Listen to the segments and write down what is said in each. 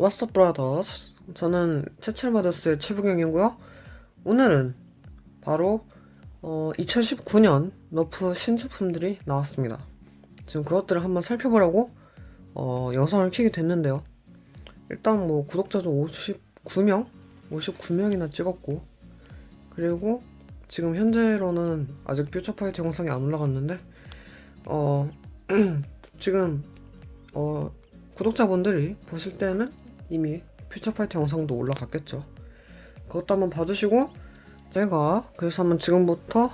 Up, brothers? 저는 채첼마더스의 최부경이고요. 오늘은 바로 어, 2019년 너프 신제품들이 나왔습니다. 지금 그것들을 한번 살펴보려고 어, 영상을 켜게 됐는데요. 일단 뭐 구독자 좀 59명? 59명이나 찍었고 그리고 지금 현재로는 아직 퓨처파이트 영상이 안 올라갔는데 어 지금 어 구독자분들이 보실 때는 이미 퓨처파이트 영상도 올라갔겠죠. 그것도 한번 봐주시고 제가 그래서 한번 지금부터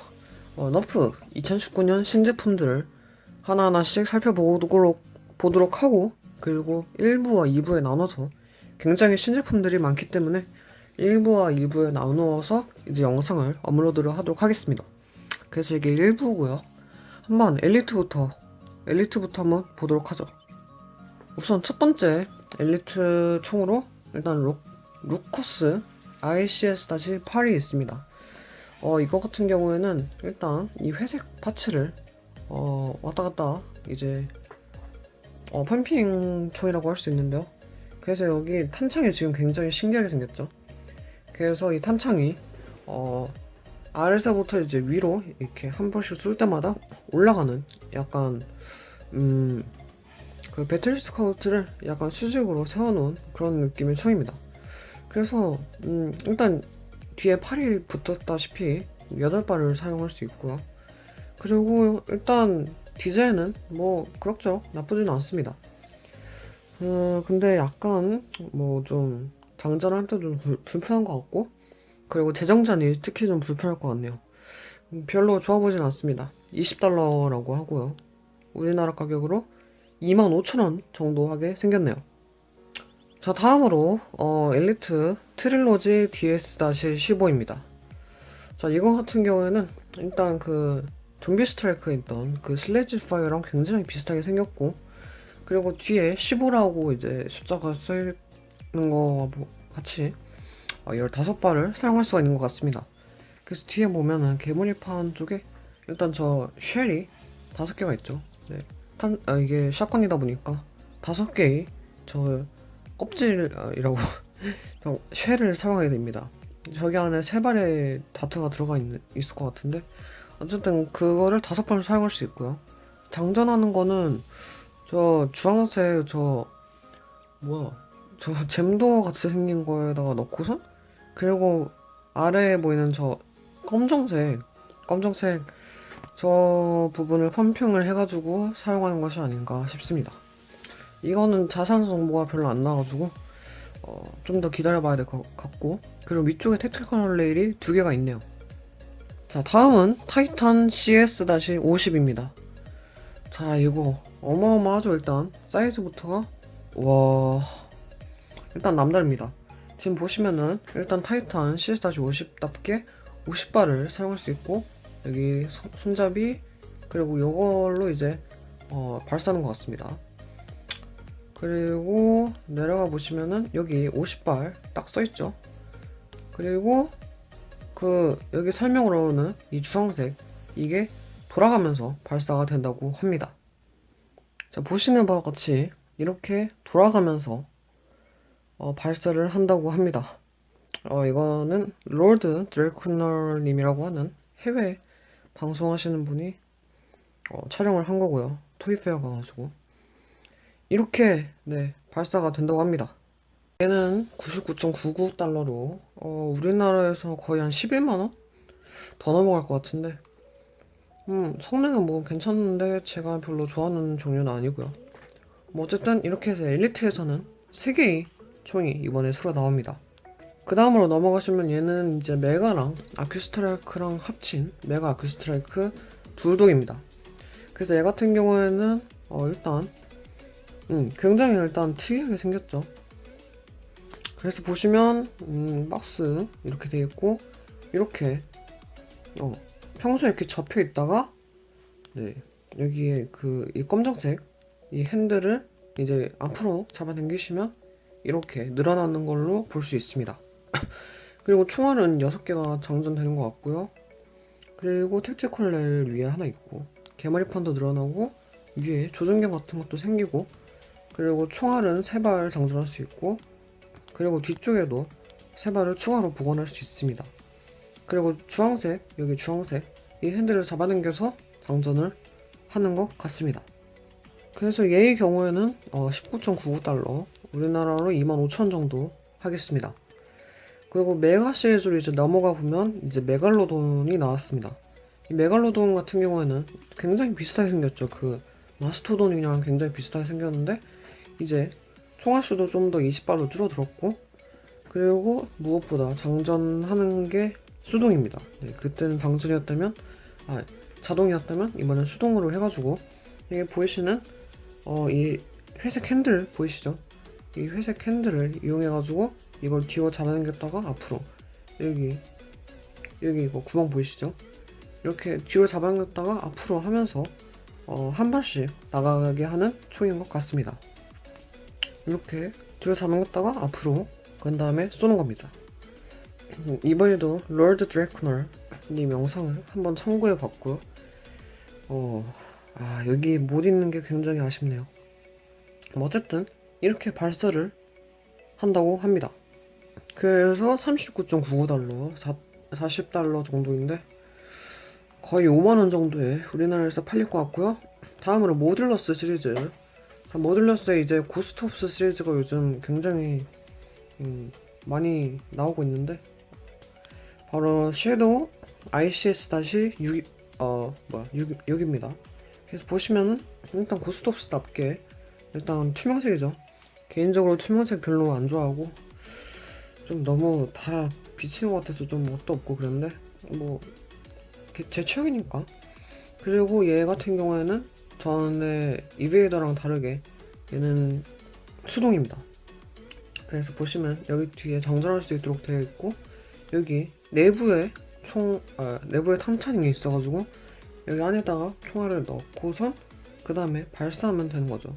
어, 너프 2019년 신제품들을 하나하나씩 살펴보도록 보도록 하고 그리고 1부와 2부에 나눠서 굉장히 신제품들이 많기 때문에 1부와 2부에 나누어서 이제 영상을 업로드를 하도록 하겠습니다. 그래서 이게 1부고요. 한번 엘리트부터 엘리트부터 한번 보도록 하죠. 우선 첫 번째 엘리트 총으로 일단 루, 루커스 ICS-8이 있습니다. 어, 이거 같은 경우에는 일단 이 회색 파츠를 어, 왔다 갔다 이제 어, 펌핑 총이라고 할 수 있는데요. 그래서 여기 탄창이 지금 굉장히 신기하게 생겼죠. 그래서 이 탄창이 어, 아래서부터 이제 위로 이렇게 한 번씩 쏠 때마다 올라가는 약간 음, 그 배틀 스카우트를 약간 수직으로 세워놓은 그런 느낌의 총입니다. 그래서 음, 일단 뒤에 팔이 붙었다시피 8발을 사용할 수 있고요. 그리고 일단 디자인은 뭐 그럭저럭 나쁘지는 않습니다. 어, 근데 약간 뭐 좀 장전할 때 좀 불편한 것 같고 그리고 재정전이 특히 좀 불편할 것 같네요. 음, 별로 좋아 보진 않습니다. 20달러라고 하고요. 우리나라 가격으로 25,000원 정도 하게 생겼네요. 자, 다음으로 어, 엘리트 트릴로지 DS-15입니다. 자, 이거 같은 경우에는 일단 그 좀비 스트라이크에 있던 그 슬래지 파이어랑 굉장히 비슷하게 생겼고 그리고 뒤에 15라고 이제 숫자가 써 있는 거와 뭐 같이 어, 15발을 사용할 수가 있는 것 같습니다. 그래서 뒤에 보면은 개머리판 쪽에 일단 저 쉘이 다섯 개가 있죠. 네. 탄, 아, 이게 샷건이다 보니까 다섯 개의 저 껍질이라고 저 쉘을 사용하게 됩니다. 저기 안에 세 발의 다트가 들어가 있, 있을 것 같은데 어쨌든 그거를 다섯 번을 사용할 수 있고요. 장전하는 거는 저 주황색 저 뭐야 저 잼도 같이 생긴 거에다가 넣고선 그리고 아래에 보이는 저 검정색 검정색 저 부분을 펌핑을 해가지고 사용하는 것이 아닌가 싶습니다. 이거는 자산 정보가 별로 안 나와가지고 어, 좀 더 기다려봐야 될 것 같고 그리고 위쪽에 택티컬 레일이 두 개가 있네요. 자 다음은 타이탄 CS-50입니다. 자 이거 어마어마하죠 일단 사이즈부터가 와 일단 남다릅니다. 지금 보시면은 일단 타이탄 CS-50답게 50발을 사용할 수 있고 여기 손- 손잡이 그리고 이걸로 이제 어, 발사하는 것 같습니다. 그리고 내려가 보시면은 여기 50발 딱 써있죠. 그리고 그 여기 설명으로는 이 주황색 이게 돌아가면서 발사가 된다고 합니다. 자 보시는 바와 같이 이렇게 돌아가면서 어, 발사를 한다고 합니다. 어, 이거는 롤드 드래쿠널님이라고 하는 해외 방송하시는 분이 어, 촬영을 한 거고요. 토이페어 가가지고 이렇게 네 발사가 된다고 합니다. 얘는 99.99달러로 어, 우리나라에서 거의 한 11만 원? 더 넘어갈 것 같은데 음 성능은 뭐 괜찮은데 제가 별로 좋아하는 종류는 아니고요. 뭐 어쨌든 이렇게 해서 엘리트에서는 3개의 총이 이번에 새로 나옵니다. 그 다음으로 넘어가시면 얘는 이제 메가랑 아큐스트라이크랑 합친 메가 아큐스트라이크 불독입니다. 그래서 얘 같은 경우에는 어 일단 음 굉장히 일단 특이하게 생겼죠. 그래서 보시면 음 박스 이렇게 돼 있고 이렇게 어 평소에 이렇게 접혀 있다가 네 여기에 그 이 검정색 이 핸들을 이제 앞으로 잡아당기시면 이렇게 늘어나는 걸로 볼 수 있습니다. 그리고 총알은 6개가 장전되는 것 같고요. 그리고 택티컬 레일 위에 하나 있고 개머리판도 늘어나고 위에 조준경 같은 것도 생기고 그리고 총알은 3발 장전할 수 있고 그리고 뒤쪽에도 3발을 추가로 보관할 수 있습니다. 그리고 주황색 여기 주황색 이 핸들을 잡아당겨서 장전을 하는 것 같습니다. 그래서 얘의 경우에는 어, 19.99달러 우리나라로 25,000원 정도 하겠습니다. 그리고 메가 시리즈로 이제 넘어가 보면 이제 메갈로돈이 나왔습니다. 이 메갈로돈 같은 경우에는 굉장히 비슷하게 생겼죠. 그 마스토돈이랑 굉장히 비슷하게 생겼는데 이제 총알 수도 좀 더 20발로 줄어들었고 그리고 무엇보다 장전하는 게 수동입니다. 네, 그때는 장전이었다면 아 자동이었다면 이번엔 수동으로 해가지고 이게 보이시는 어 이 회색 핸들 보이시죠? 이 회색 핸들을 이용해가지고 이걸 뒤로 잡아당겼다가 앞으로 여기 여기 이거 구멍 보이시죠? 이렇게 뒤로 잡아당겼다가 앞으로 하면서 어, 한 발씩 나가게 하는 총인 것 같습니다. 이렇게 뒤로 잡아당겼다가 앞으로 그 다음에 쏘는 겁니다. 음, 이번에도 롤드 드래쿠널 님 영상을 한번 참고해 봤고요. 어, 아, 여기 못 있는 게 굉장히 아쉽네요. 뭐 어쨌든 이렇게 발사를 한다고 합니다. 그래서 39.99달러, 40달러 정도인데 거의 5만원 정도에 우리나라에서 팔릴 것 같고요. 다음으로 모듈러스 시리즈. 자, 모듈러스의 이제 고스트 옵스 시리즈가 요즘 굉장히 음, 많이 나오고 있는데 바로 섀도우 ICS-6 어 뭐야 6, 6입니다. 그래서 보시면은 일단 고스트 옵스답게 일단 투명색이죠. 개인적으로 투명색 별로 안 좋아하고 좀 너무 다 비치는 것 같아서 좀 멋도 없고 그런데 뭐 제 취향이니까 그리고 얘 같은 경우에는 전에 이베이더랑 다르게 얘는 수동입니다. 그래서 보시면 여기 뒤에 장전할 수 있도록 되어 있고 여기 내부에 총 아, 내부에 탄창이 있어가지고 여기 안에다가 총알을 넣고선 그 다음에 발사하면 되는 거죠.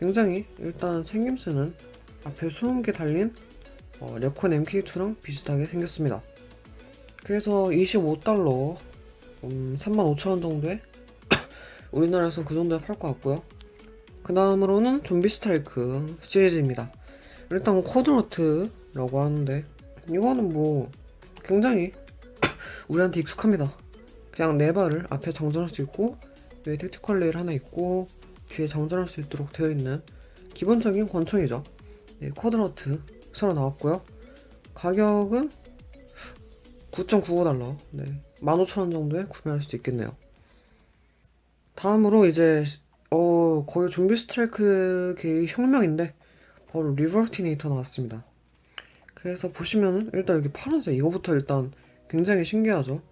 굉장히 일단 생김새는 앞에 20개 달린 어, 레콘 MK2랑 비슷하게 생겼습니다. 그래서 25달러 음, 35,000원 정도에 우리나라에서 그 정도에 팔 것 같고요. 그 다음으로는 좀비 스트라이크 시리즈입니다. 일단 코드노트라고 하는데 이거는 뭐 굉장히 우리한테 익숙합니다. 그냥 네 발을 앞에 장전할 수 있고 위에 택티컬 레일 하나 있고 뒤에 장전할 수 있도록 되어 있는 기본적인 권총이죠. 네, 쿼드너트 새로 나왔고요. 가격은 9.95달러, 네, 15,000원 정도에 구매할 수 있겠네요. 다음으로 이제 어 거의 좀비 스트라이크계의 혁명인데 바로 리버티네이터 나왔습니다. 그래서 보시면은 일단 여기 파란색 이거부터 일단 굉장히 신기하죠.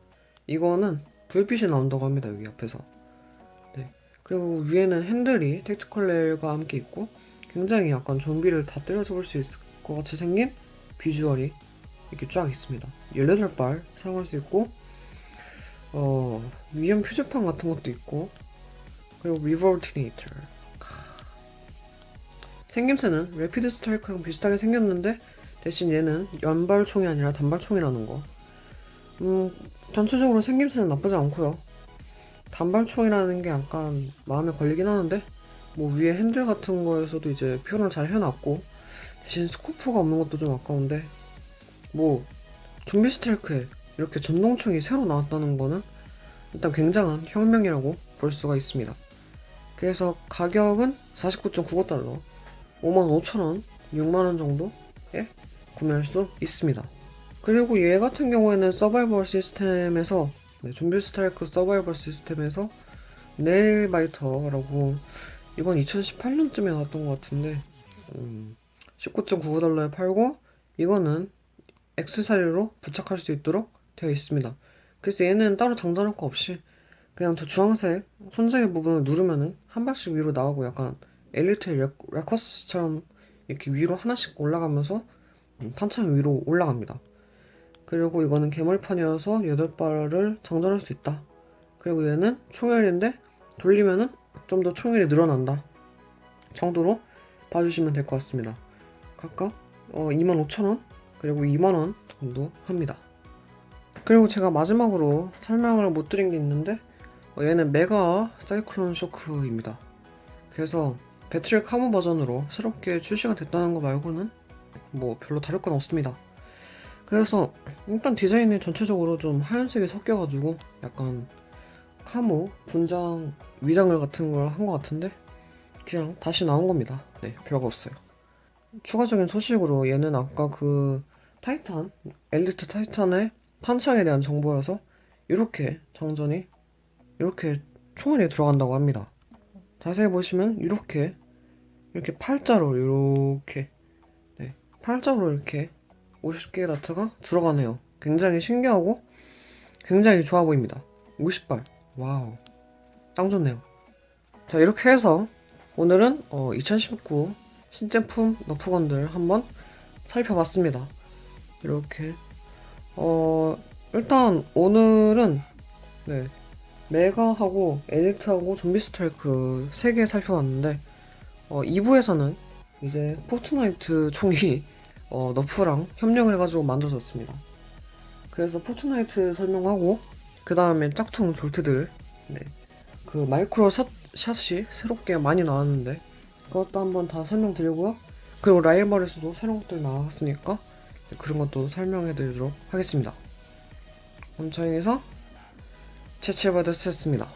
이거는 불빛이 나온다고 합니다. 여기 앞에서. 네. 그리고 위에는 핸들이 택티컬 레일과 함께 있고 굉장히 약간 좀비를 다 때려잡을 수 있을 것 같이 생긴 비주얼이 이렇게 쫙 있습니다. 18발 사용할 수 있고 어, 위험 표지판 같은 것도 있고 그리고 리버티네이터 생김새는 레피드 스트라이크랑 비슷하게 생겼는데 대신 얘는 연발총이 아니라 단발총이라는 거. 음, 전체적으로 생김새는 나쁘지 않고요. 단발총이라는 게 약간 마음에 걸리긴 하는데 뭐 위에 핸들 같은 거에서도 이제 표현을 잘 해놨고 대신 스코프가 없는 것도 좀 아까운데 뭐 좀비 스트라이크에 이렇게 전동총이 새로 나왔다는 거는 일단 굉장한 혁명이라고 볼 수가 있습니다. 그래서 가격은 49.95달러 55,000원, 6만원 정도에 구매할 수 있습니다. 그리고 얘 같은 경우에는 서바이벌 시스템에서 네, 좀비 스트라이크 서바이벌 시스템에서 네일바이터라고 이건 2018년쯤에 나왔던 것 같은데 음, 19.99달러에 팔고 이거는 X사리로 부착할 수 있도록 되어 있습니다. 그래서 얘는 따로 장전할 거 없이 그냥 저 주황색 손잡이 부분을 누르면은 한 발씩 위로 나가고 약간 엘리트 레커스처럼 이렇게 위로 하나씩 올라가면서 음, 탄창이 위로 올라갑니다. 그리고 이거는 개물판이어서 8발을 장전할 수 있다. 그리고 얘는 총열인데 돌리면은 좀 더 총열이 늘어난다. 정도로 봐주시면 될 것 같습니다. 각각 어, 25,000원 그리고 2만원 정도 합니다. 그리고 제가 마지막으로 설명을 못 드린 게 있는데 어, 얘는 메가 사이클론 쇼크입니다. 그래서 배틀 카모 버전으로 새롭게 출시가 됐다는 거 말고는 뭐 별로 다를 건 없습니다. 그래서 일단 디자인이 전체적으로 좀 하얀색이 섞여가지고 약간 카모 분장 위장을 같은 걸 한 것 같은데 그냥 다시 나온 겁니다. 네, 별거 없어요. 추가적인 소식으로 얘는 아까 그 타이탄 엘리트 타이탄의 탄창에 대한 정보여서 이렇게 장전이 이렇게 총알이 들어간다고 합니다. 자세히 보시면 이렇게 이렇게 팔자로 이렇게 네, 팔자로 이렇게 50개 다트가 들어가네요. 굉장히 신기하고 굉장히 좋아 보입니다. 50발. 와우. 짱 좋네요. 자, 이렇게 해서 오늘은 어, 2019 신제품 너프건들 한번 살펴봤습니다. 이렇게 어 일단 오늘은 네 메가하고 엘리트하고 좀비 스트라이크 세개 살펴봤는데 어 2부에서는 이제 포트나이트 총이 어 너프랑 협력을 해가지고 만들어졌습니다. 그래서 포트나이트 설명하고 그 다음에 짝퉁 졸트들 네. 그 마이크로 샷, 샷이 새롭게 많이 나왔는데 그것도 한번 다 설명드리고요. 그리고 라이벌에서도 새로운 것들 나왔으니까 네, 그런 것도 설명해드리도록 하겠습니다. 그럼 저희에서 채채바드스였습니다.